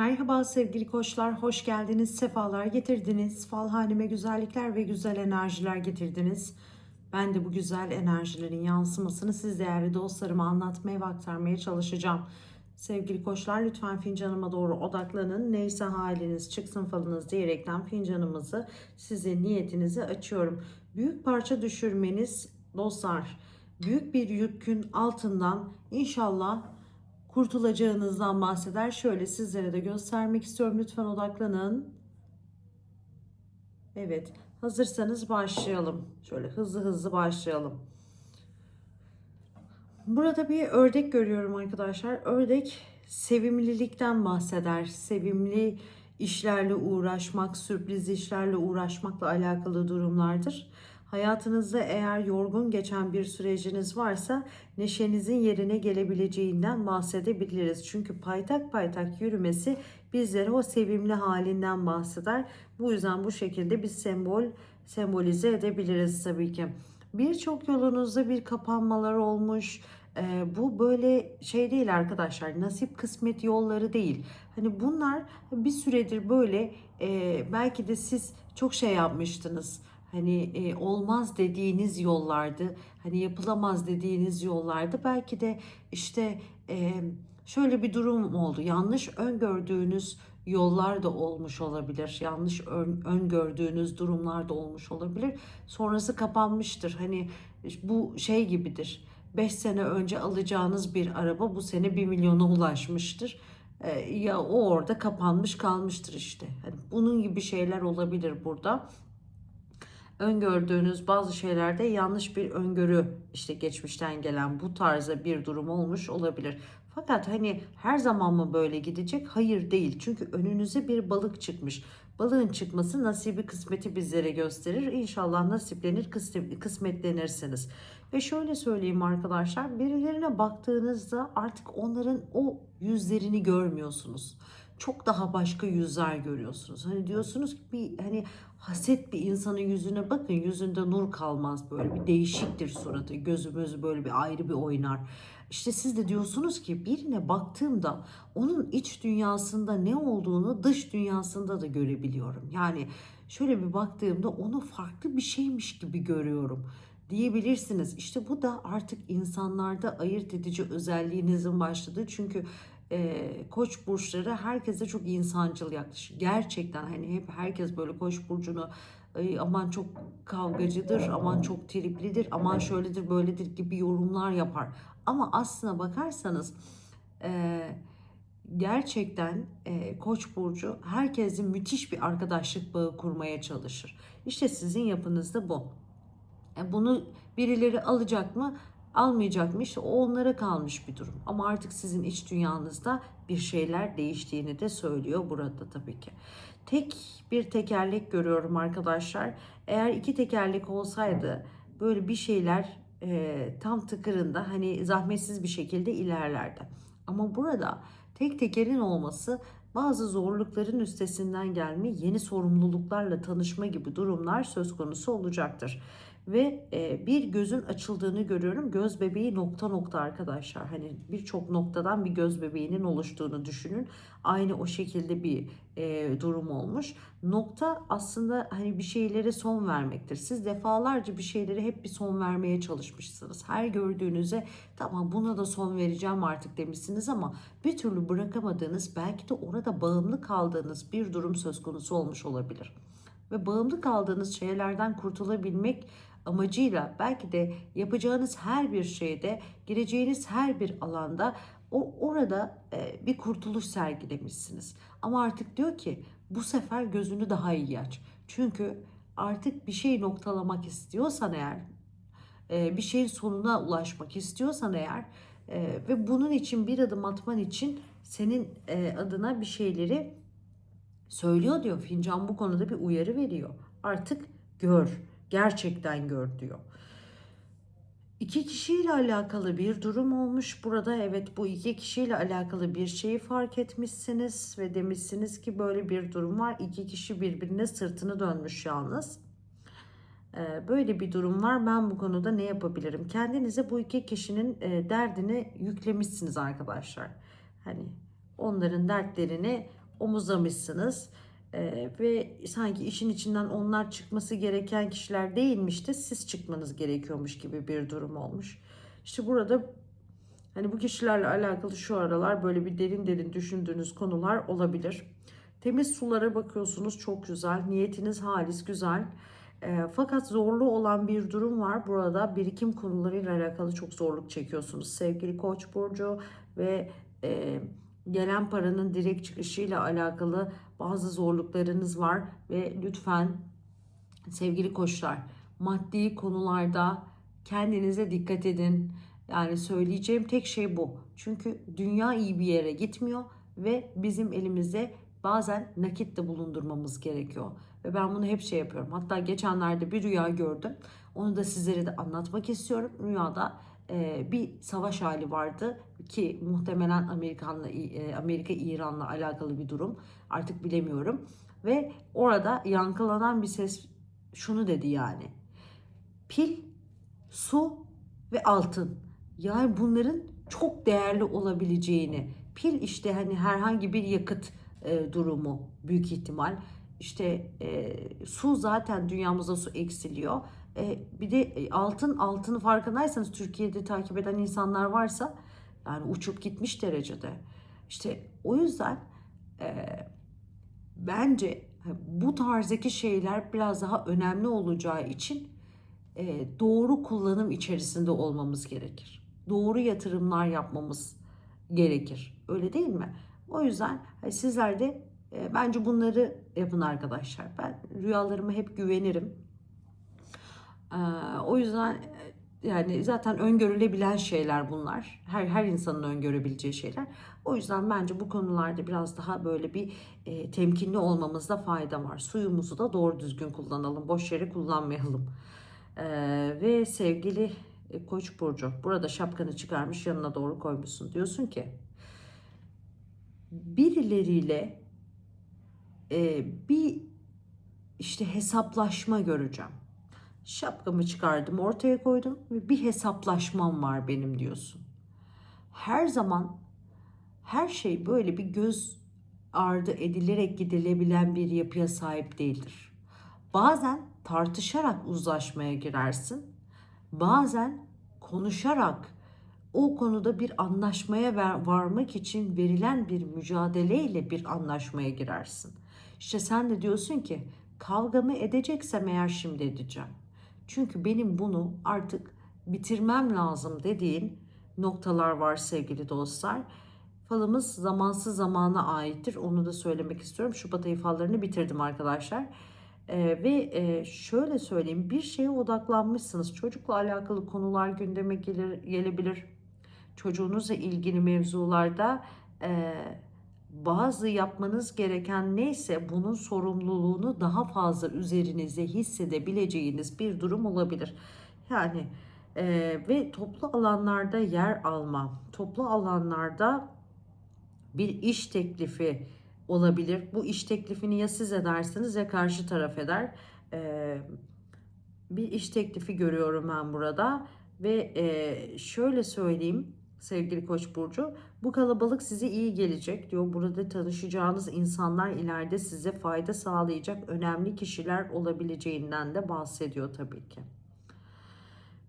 Merhaba sevgili koçlar, hoş geldiniz, sefalar getirdiniz. Fal haneme güzellikler ve güzel enerjiler getirdiniz. Ben de bu güzel enerjilerin yansımasını siz değerli dostlarıma anlatmaya ve aktarmaya çalışacağım. Sevgili koçlar lütfen fincanıma doğru odaklanın. Neyse haliniz çıksın falınız diyerekten fincanımızı size niyetinizi açıyorum. Büyük parça düşürmeniz dostlar büyük bir yükün altından inşallah kurtulacağınızdan bahseder. Şöyle sizlere de göstermek istiyorum. Lütfen odaklanın. Evet, hazırsanız başlayalım. Şöyle hızlı hızlı başlayalım. Burada bir ördek görüyorum arkadaşlar. Ördek sevimlilikten bahseder. Sevimli işlerle uğraşmak, sürpriz işlerle uğraşmakla alakalı durumlardır. Hayatınızda eğer yorgun geçen bir süreciniz varsa neşenizin yerine gelebileceğinden bahsedebiliriz. Çünkü paytak paytak yürümesi bizlere o sevimli halinden bahseder. Bu yüzden bu şekilde bir sembol sembolize edebiliriz tabii ki. Birçok yolunuzda bir kapanmalar olmuş. Ee, bu böyle şey değil arkadaşlar. Nasip kısmet yolları değil. Hani bunlar bir süredir böyle e, belki de siz çok şey yapmıştınız hani e, olmaz dediğiniz yollardı hani yapılamaz dediğiniz yollardı. Belki de işte e, şöyle bir durum oldu. Yanlış öngördüğünüz yollar da olmuş olabilir. Yanlış ön, öngördüğünüz durumlar da olmuş olabilir. Sonrası kapanmıştır. Hani bu şey gibidir. 5 sene önce alacağınız bir araba bu sene 1 milyona ulaşmıştır. E, ya o orada kapanmış kalmıştır işte. Hani bunun gibi şeyler olabilir burada öngördüğünüz bazı şeylerde yanlış bir öngörü işte geçmişten gelen bu tarzda bir durum olmuş olabilir. Fakat hani her zaman mı böyle gidecek? Hayır değil. Çünkü önünüze bir balık çıkmış. Balığın çıkması nasibi kısmeti bizlere gösterir. İnşallah nasiplenir, kısmetlenirsiniz. Ve şöyle söyleyeyim arkadaşlar, birilerine baktığınızda artık onların o yüzlerini görmüyorsunuz çok daha başka yüzler görüyorsunuz. Hani diyorsunuz ki bir hani haset bir insanın yüzüne bakın yüzünde nur kalmaz böyle bir değişiktir suratı gözü gözü böyle bir ayrı bir oynar. İşte siz de diyorsunuz ki birine baktığımda onun iç dünyasında ne olduğunu dış dünyasında da görebiliyorum. Yani şöyle bir baktığımda onu farklı bir şeymiş gibi görüyorum diyebilirsiniz. İşte bu da artık insanlarda ayırt edici özelliğinizin başladığı. Çünkü e, koç burçları herkese çok insancıl yaklaşır. Gerçekten hani hep herkes böyle koç burcunu aman çok kavgacıdır, aman çok triplidir, aman şöyledir böyledir gibi yorumlar yapar. Ama aslına bakarsanız e, gerçekten e, Koç burcu herkesin müthiş bir arkadaşlık bağı kurmaya çalışır. İşte sizin yapınızda bu. E, bunu birileri alacak mı? Almayacakmış. O onlara kalmış bir durum. Ama artık sizin iç dünyanızda bir şeyler değiştiğini de söylüyor burada tabii ki. Tek bir tekerlek görüyorum arkadaşlar. Eğer iki tekerlek olsaydı böyle bir şeyler e, tam tıkırında hani zahmetsiz bir şekilde ilerlerdi. Ama burada tek tekerin olması bazı zorlukların üstesinden gelme, yeni sorumluluklarla tanışma gibi durumlar söz konusu olacaktır ve e, bir gözün açıldığını görüyorum. Göz bebeği nokta nokta arkadaşlar. Hani birçok noktadan bir göz bebeğinin oluştuğunu düşünün. Aynı o şekilde bir e, durum olmuş. Nokta aslında hani bir şeylere son vermektir. Siz defalarca bir şeylere hep bir son vermeye çalışmışsınız. Her gördüğünüze tamam buna da son vereceğim artık demişsiniz ama bir türlü bırakamadığınız belki de orada bağımlı kaldığınız bir durum söz konusu olmuş olabilir. Ve bağımlı kaldığınız şeylerden kurtulabilmek amacıyla belki de yapacağınız her bir şeyde, gireceğiniz her bir alanda o orada e, bir kurtuluş sergilemişsiniz. Ama artık diyor ki bu sefer gözünü daha iyi aç. Çünkü artık bir şey noktalamak istiyorsan eğer, e, bir şeyin sonuna ulaşmak istiyorsan eğer e, ve bunun için bir adım atman için senin e, adına bir şeyleri söylüyor diyor. Fincan bu konuda bir uyarı veriyor. Artık gör Gerçekten gör diyor. İki kişiyle alakalı bir durum olmuş burada. Evet bu iki kişiyle alakalı bir şeyi fark etmişsiniz ve demişsiniz ki böyle bir durum var. İki kişi birbirine sırtını dönmüş yalnız. Ee, böyle bir durum var. Ben bu konuda ne yapabilirim? Kendinize bu iki kişinin e, derdini yüklemişsiniz arkadaşlar. Hani onların dertlerini omuzlamışsınız. Ee, ve sanki işin içinden onlar çıkması gereken kişiler değilmiş de siz çıkmanız gerekiyormuş gibi bir durum olmuş. İşte burada hani bu kişilerle alakalı şu aralar böyle bir derin derin düşündüğünüz konular olabilir. Temiz sulara bakıyorsunuz çok güzel. Niyetiniz halis güzel. E, fakat zorlu olan bir durum var. Burada birikim konularıyla alakalı çok zorluk çekiyorsunuz. Sevgili Koç burcu ve e, gelen paranın direkt çıkışıyla alakalı bazı zorluklarınız var ve lütfen sevgili koçlar maddi konularda kendinize dikkat edin. Yani söyleyeceğim tek şey bu. Çünkü dünya iyi bir yere gitmiyor ve bizim elimizde bazen nakit de bulundurmamız gerekiyor. Ve ben bunu hep şey yapıyorum. Hatta geçenlerde bir rüya gördüm. Onu da sizlere de anlatmak istiyorum. Rüyada bir savaş hali vardı ki muhtemelen Amerikanla Amerika İran'la alakalı bir durum. Artık bilemiyorum. Ve orada yankılanan bir ses şunu dedi yani. Pil, su ve altın. Yani bunların çok değerli olabileceğini. Pil işte hani herhangi bir yakıt durumu büyük ihtimal. İşte e, su zaten dünyamızda su eksiliyor. E, bir de altın altını farkındaysanız Türkiye'de takip eden insanlar varsa yani uçup gitmiş derecede. İşte o yüzden e, bence bu tarzdaki şeyler biraz daha önemli olacağı için e, doğru kullanım içerisinde olmamız gerekir. Doğru yatırımlar yapmamız gerekir. Öyle değil mi? O yüzden hani sizler de e, bence bunları yapın arkadaşlar. Ben rüyalarıma hep güvenirim. E, o yüzden e, yani zaten öngörülebilen şeyler bunlar. Her her insanın öngörebileceği şeyler. O yüzden bence bu konularda biraz daha böyle bir e, temkinli olmamızda fayda var. Suyumuzu da doğru düzgün kullanalım. Boş yere kullanmayalım. E, ve sevgili e, Koç burcu, burada şapkanı çıkarmış yanına doğru koymuşsun. Diyorsun ki birileriyle e, bir işte hesaplaşma göreceğim. Şapkamı çıkardım, ortaya koydum ve bir hesaplaşmam var benim diyorsun. Her zaman her şey böyle bir göz ardı edilerek gidilebilen bir yapıya sahip değildir. Bazen tartışarak uzlaşmaya girersin. Bazen konuşarak o konuda bir anlaşmaya varmak için verilen bir mücadeleyle bir anlaşmaya girersin. İşte sen de diyorsun ki kavgamı edeceksem eğer şimdi edeceğim. Çünkü benim bunu artık bitirmem lazım dediğin noktalar var sevgili dostlar. Falımız zamansız zamana aittir. Onu da söylemek istiyorum. Şubat ayı fallarını bitirdim arkadaşlar. Ee, ve e, şöyle söyleyeyim bir şeye odaklanmışsınız. Çocukla alakalı konular gündeme gelir, gelebilir. Çocuğunuzla ilgili mevzularda e, bazı yapmanız gereken neyse bunun sorumluluğunu daha fazla üzerinize hissedebileceğiniz bir durum olabilir. Yani e, ve toplu alanlarda yer alma, toplu alanlarda bir iş teklifi olabilir. Bu iş teklifini ya siz edersiniz ya karşı taraf eder. E, bir iş teklifi görüyorum ben burada ve e, şöyle söyleyeyim sevgili Koç burcu. Bu kalabalık size iyi gelecek diyor. Burada tanışacağınız insanlar ileride size fayda sağlayacak önemli kişiler olabileceğinden de bahsediyor tabii ki.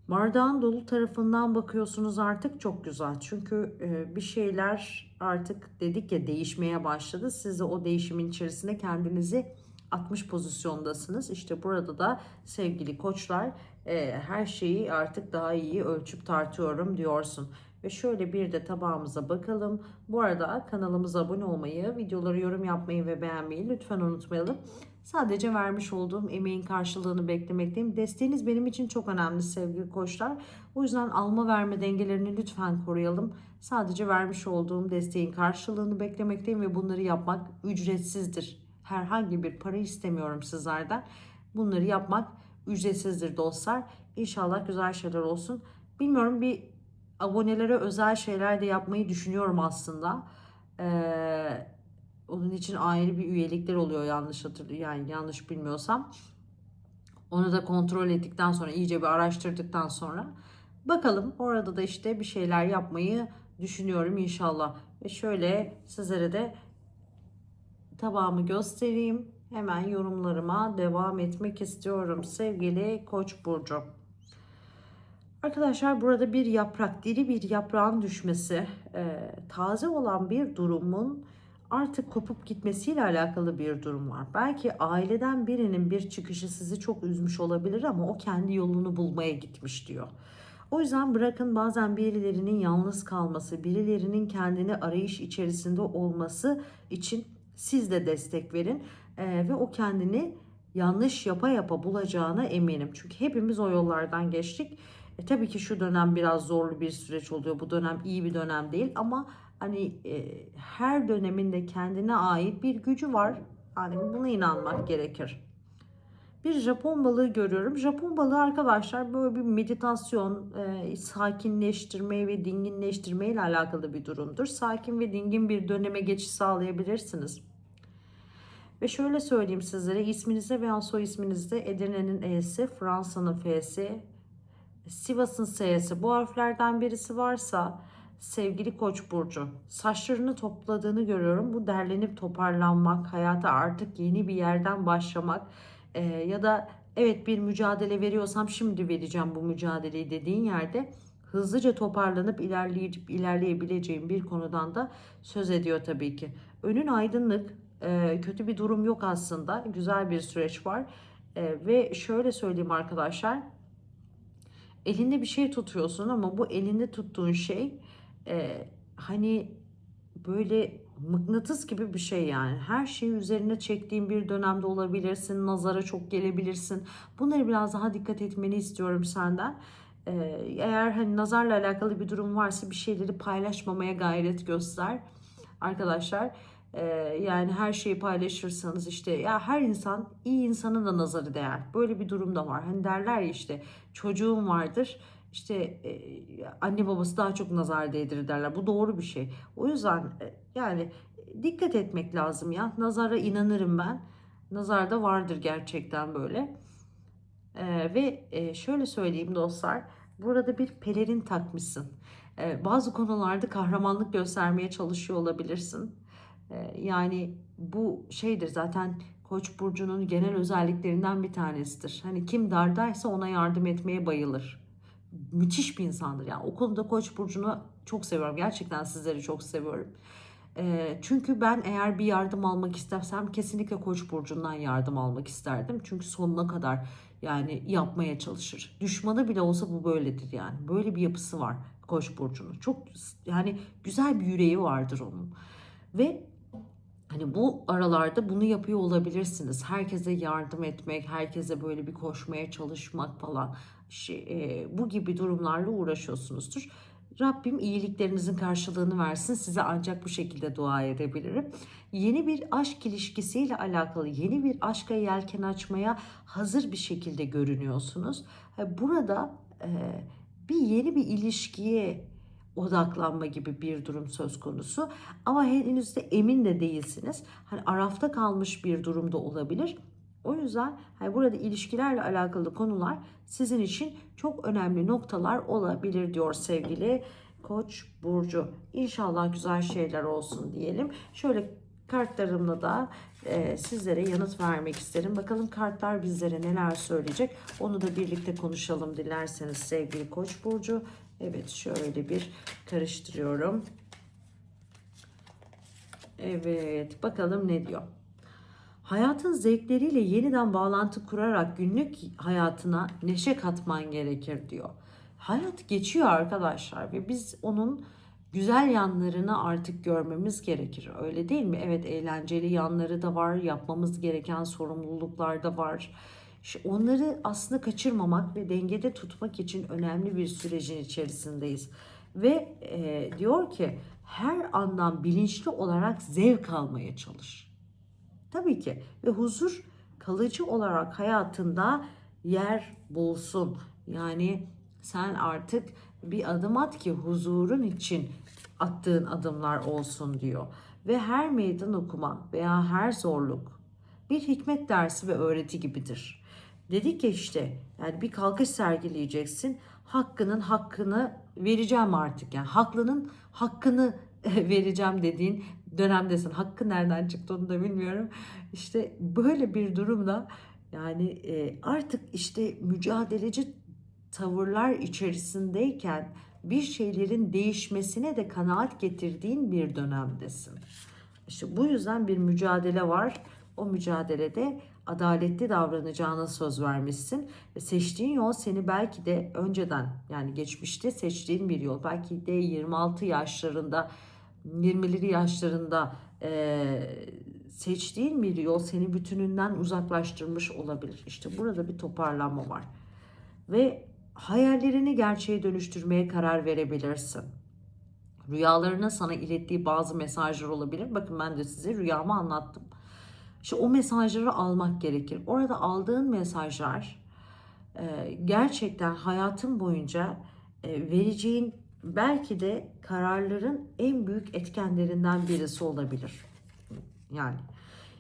Bardağın dolu tarafından bakıyorsunuz artık çok güzel. Çünkü e, bir şeyler artık dedik ya değişmeye başladı. Siz de o değişimin içerisinde kendinizi 60 pozisyondasınız. İşte burada da sevgili koçlar e, her şeyi artık daha iyi ölçüp tartıyorum diyorsun. Ve şöyle bir de tabağımıza bakalım. Bu arada kanalımıza abone olmayı, videoları yorum yapmayı ve beğenmeyi lütfen unutmayalım. Sadece vermiş olduğum emeğin karşılığını beklemekteyim. Desteğiniz benim için çok önemli sevgili koçlar. O yüzden alma verme dengelerini lütfen koruyalım. Sadece vermiş olduğum desteğin karşılığını beklemekteyim ve bunları yapmak ücretsizdir. Herhangi bir para istemiyorum sizlerden. Bunları yapmak ücretsizdir dostlar. İnşallah güzel şeyler olsun. Bilmiyorum bir abonelere özel şeyler de yapmayı düşünüyorum aslında. Ee, onun için ayrı bir üyelikler oluyor yanlış hatır yani yanlış bilmiyorsam. Onu da kontrol ettikten sonra iyice bir araştırdıktan sonra bakalım orada da işte bir şeyler yapmayı düşünüyorum inşallah. Ve şöyle sizlere de tabağımı göstereyim. Hemen yorumlarıma devam etmek istiyorum sevgili Koç burcu. Arkadaşlar burada bir yaprak, diri bir yaprağın düşmesi, e, taze olan bir durumun artık kopup gitmesiyle alakalı bir durum var. Belki aileden birinin bir çıkışı sizi çok üzmüş olabilir ama o kendi yolunu bulmaya gitmiş diyor. O yüzden bırakın bazen birilerinin yalnız kalması, birilerinin kendini arayış içerisinde olması için siz de destek verin Ee, ve o kendini yanlış yapa yapa bulacağına eminim. Çünkü hepimiz o yollardan geçtik. E, tabii ki şu dönem biraz zorlu bir süreç oluyor. Bu dönem iyi bir dönem değil ama hani e, her dönemin de kendine ait bir gücü var. Yani buna inanmak gerekir. Bir Japon balığı görüyorum. Japon balığı arkadaşlar böyle bir meditasyon, e, sakinleştirme ve dinginleştirme ile alakalı bir durumdur. Sakin ve dingin bir döneme geçiş sağlayabilirsiniz. Ve şöyle söyleyeyim sizlere isminizde veya soy isminizde Edirne'nin E'si, Fransa'nın F'si, Sivas'ın S'si bu harflerden birisi varsa sevgili Koç burcu saçlarını topladığını görüyorum. Bu derlenip toparlanmak, hayata artık yeni bir yerden başlamak e, ya da evet bir mücadele veriyorsam şimdi vereceğim bu mücadeleyi dediğin yerde hızlıca toparlanıp ilerleyip ilerleyebileceğim bir konudan da söz ediyor tabii ki. Önün aydınlık, e, kötü bir durum yok aslında. Güzel bir süreç var. E, ve şöyle söyleyeyim arkadaşlar elinde bir şey tutuyorsun ama bu elinde tuttuğun şey e, hani böyle mıknatıs gibi bir şey yani. Her şeyi üzerine çektiğin bir dönemde olabilirsin. Nazara çok gelebilirsin. Bunları biraz daha dikkat etmeni istiyorum senden. E, eğer hani nazarla alakalı bir durum varsa bir şeyleri paylaşmamaya gayret göster. Arkadaşlar ee, yani her şeyi paylaşırsanız işte ya her insan iyi insanın da nazarı değer. Böyle bir durum da var. Hani derler ya işte çocuğum vardır işte e, anne babası daha çok nazar değdirir derler. Bu doğru bir şey. O yüzden e, yani dikkat etmek lazım ya. Nazara inanırım ben. Nazar da vardır gerçekten böyle. Ee, ve e, şöyle söyleyeyim dostlar. Burada bir pelerin takmışsın. Ee, bazı konularda kahramanlık göstermeye çalışıyor olabilirsin. Yani bu şeydir zaten Koç burcunun genel özelliklerinden bir tanesidir. Hani kim dardaysa ona yardım etmeye bayılır. Müthiş bir insandır. Yani o konuda Koç burcunu çok seviyorum. Gerçekten sizleri çok seviyorum. Çünkü ben eğer bir yardım almak istersem kesinlikle Koç burcundan yardım almak isterdim. Çünkü sonuna kadar yani yapmaya çalışır. Düşmanı bile olsa bu böyledir yani. Böyle bir yapısı var Koç burcunun. Çok yani güzel bir yüreği vardır onun. Ve Hani bu aralarda bunu yapıyor olabilirsiniz. Herkese yardım etmek, herkese böyle bir koşmaya çalışmak falan. Şey, e, bu gibi durumlarla uğraşıyorsunuzdur. Rabbim iyiliklerinizin karşılığını versin. Size ancak bu şekilde dua edebilirim. Yeni bir aşk ilişkisiyle alakalı yeni bir aşka yelken açmaya hazır bir şekilde görünüyorsunuz. Burada e, bir yeni bir ilişkiye odaklanma gibi bir durum söz konusu. Ama henüz de emin de değilsiniz. Hani arafta kalmış bir durumda olabilir. O yüzden hani burada ilişkilerle alakalı konular sizin için çok önemli noktalar olabilir diyor sevgili Koç burcu. İnşallah güzel şeyler olsun diyelim. Şöyle kartlarımla da e, sizlere yanıt vermek isterim. Bakalım kartlar bizlere neler söyleyecek. Onu da birlikte konuşalım dilerseniz sevgili Koç burcu. Evet şöyle bir karıştırıyorum. Evet bakalım ne diyor. Hayatın zevkleriyle yeniden bağlantı kurarak günlük hayatına neşe katman gerekir diyor. Hayat geçiyor arkadaşlar ve biz onun güzel yanlarını artık görmemiz gerekir. Öyle değil mi? Evet eğlenceli yanları da var, yapmamız gereken sorumluluklar da var. Onları aslında kaçırmamak ve dengede tutmak için önemli bir sürecin içerisindeyiz. Ve e, diyor ki her andan bilinçli olarak zevk almaya çalış. Tabii ki ve huzur kalıcı olarak hayatında yer bulsun. Yani sen artık bir adım at ki huzurun için attığın adımlar olsun diyor. Ve her meydan okuma veya her zorluk bir hikmet dersi ve öğreti gibidir. Dedik ya işte yani bir kalkış sergileyeceksin. Hakkının hakkını vereceğim artık. Yani haklının hakkını vereceğim dediğin dönemdesin. Hakkı nereden çıktı onu da bilmiyorum. İşte böyle bir durumda yani e, artık işte mücadeleci tavırlar içerisindeyken bir şeylerin değişmesine de kanaat getirdiğin bir dönemdesin. İşte bu yüzden bir mücadele var. O mücadelede adaletli davranacağına söz vermişsin. Ve seçtiğin yol seni belki de önceden yani geçmişte seçtiğin bir yol. Belki de 26 yaşlarında 20'li yaşlarında eee, seçtiğin bir yol seni bütününden uzaklaştırmış olabilir. İşte burada bir toparlanma var. Ve hayallerini gerçeğe dönüştürmeye karar verebilirsin. Rüyalarına sana ilettiği bazı mesajlar olabilir. Bakın ben de size rüyamı anlattım. İşte o mesajları almak gerekir. Orada aldığın mesajlar e, gerçekten hayatın boyunca e, vereceğin belki de kararların en büyük etkenlerinden birisi olabilir. Yani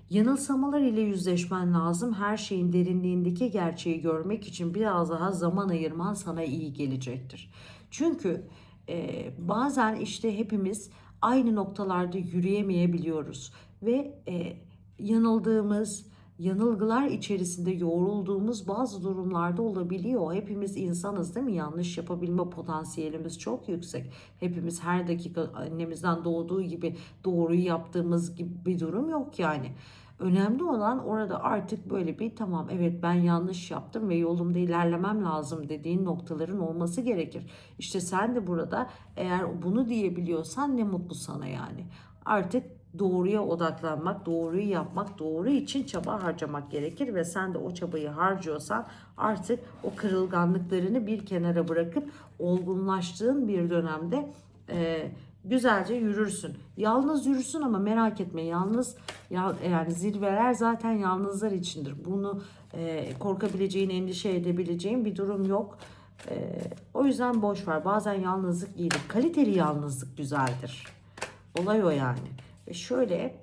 yanılsamalar ile yüzleşmen lazım. Her şeyin derinliğindeki gerçeği görmek için biraz daha zaman ayırman sana iyi gelecektir. Çünkü e, bazen işte hepimiz aynı noktalarda yürüyemeyebiliyoruz ve e, yanıldığımız, yanılgılar içerisinde yoğrulduğumuz bazı durumlarda olabiliyor. Hepimiz insanız değil mi? Yanlış yapabilme potansiyelimiz çok yüksek. Hepimiz her dakika annemizden doğduğu gibi doğruyu yaptığımız gibi bir durum yok yani. Önemli olan orada artık böyle bir tamam evet ben yanlış yaptım ve yolumda ilerlemem lazım dediğin noktaların olması gerekir. İşte sen de burada eğer bunu diyebiliyorsan ne mutlu sana yani. Artık doğruya odaklanmak, doğruyu yapmak, doğru için çaba harcamak gerekir ve sen de o çabayı harcıyorsan artık o kırılganlıklarını bir kenara bırakıp olgunlaştığın bir dönemde e, güzelce yürürsün. Yalnız yürürsün ama merak etme yalnız ya- yani zirveler zaten yalnızlar içindir. Bunu e, korkabileceğin, endişe edebileceğin bir durum yok. E, o yüzden boş ver. Bazen yalnızlık iyidir. Kaliteli yalnızlık güzeldir. Olay o yani. Şöyle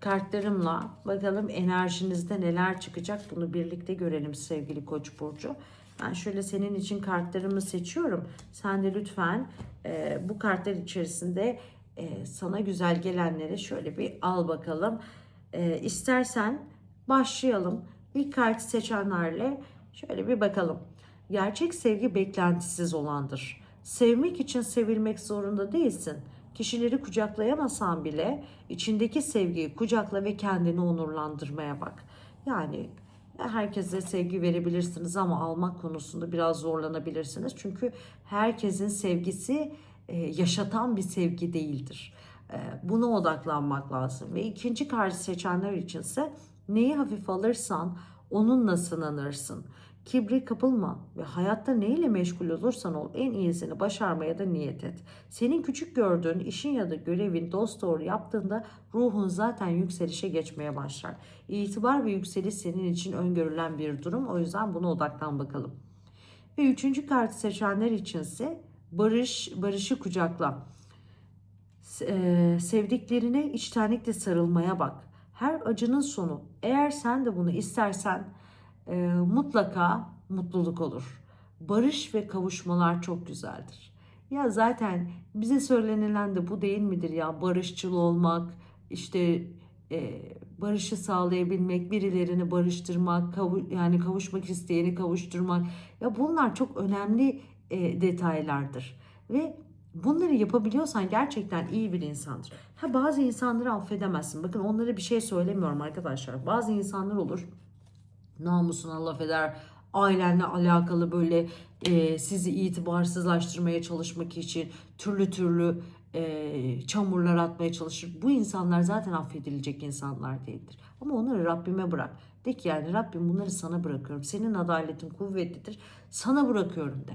kartlarımla bakalım enerjinizde neler çıkacak bunu birlikte görelim sevgili Koç burcu. Ben şöyle senin için kartlarımı seçiyorum. Sen de lütfen e, bu kartlar içerisinde e, sana güzel gelenleri şöyle bir al bakalım. E, istersen başlayalım. İlk kartı seçenlerle şöyle bir bakalım. Gerçek sevgi beklentisiz olandır. Sevmek için sevilmek zorunda değilsin. Kişileri kucaklayamasan bile içindeki sevgiyi kucakla ve kendini onurlandırmaya bak. Yani herkese sevgi verebilirsiniz ama almak konusunda biraz zorlanabilirsiniz. Çünkü herkesin sevgisi e, yaşatan bir sevgi değildir. E, Buna odaklanmak lazım. Ve ikinci karşı seçenler içinse neyi hafif alırsan onunla sınanırsın. Kibre kapılma ve hayatta neyle meşgul olursan ol en iyisini başarmaya da niyet et. Senin küçük gördüğün işin ya da görevin dost doğru yaptığında ruhun zaten yükselişe geçmeye başlar. İtibar ve yükseliş senin için öngörülen bir durum. O yüzden buna odaklan bakalım. Ve üçüncü kartı seçenler içinse barış, barışı kucakla. Eee, sevdiklerine içtenlikle sarılmaya bak. Her acının sonu. Eğer sen de bunu istersen e, mutlaka mutluluk olur. Barış ve kavuşmalar çok güzeldir. Ya zaten bize söylenilen de bu değil midir ya barışçıl olmak, işte e, barışı sağlayabilmek, birilerini barıştırmak, kavu- yani kavuşmak isteyeni kavuşturmak. Ya bunlar çok önemli e, detaylardır. Ve bunları yapabiliyorsan gerçekten iyi bir insandır. Ha bazı insanları affedemezsin. Bakın onlara bir şey söylemiyorum arkadaşlar. Bazı insanlar olur namusuna laf eder. Ailenle alakalı böyle e, sizi itibarsızlaştırmaya çalışmak için türlü türlü e, çamurlar atmaya çalışır. Bu insanlar zaten affedilecek insanlar değildir. Ama onları Rabbime bırak. De ki yani Rabbim bunları sana bırakıyorum. Senin adaletin kuvvetlidir. Sana bırakıyorum de.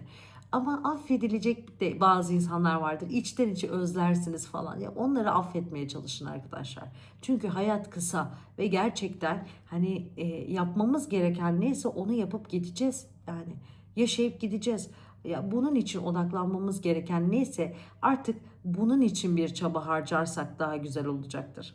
Ama affedilecek de bazı insanlar vardır. İçten içe özlersiniz falan. Ya onları affetmeye çalışın arkadaşlar. Çünkü hayat kısa ve gerçekten hani e, yapmamız gereken neyse onu yapıp gideceğiz. Yani yaşayıp gideceğiz. Ya bunun için odaklanmamız gereken neyse artık bunun için bir çaba harcarsak daha güzel olacaktır.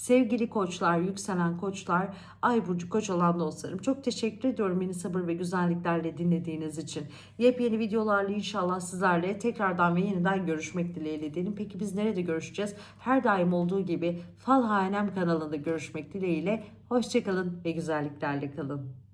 Sevgili koçlar, yükselen koçlar, ay burcu koç olan dostlarım çok teşekkür ediyorum beni sabır ve güzelliklerle dinlediğiniz için. Yepyeni videolarla inşallah sizlerle tekrardan ve yeniden görüşmek dileğiyle diyelim. Peki biz nerede görüşeceğiz? Her daim olduğu gibi Fal Hanem kanalında görüşmek dileğiyle. Hoşçakalın ve güzelliklerle kalın.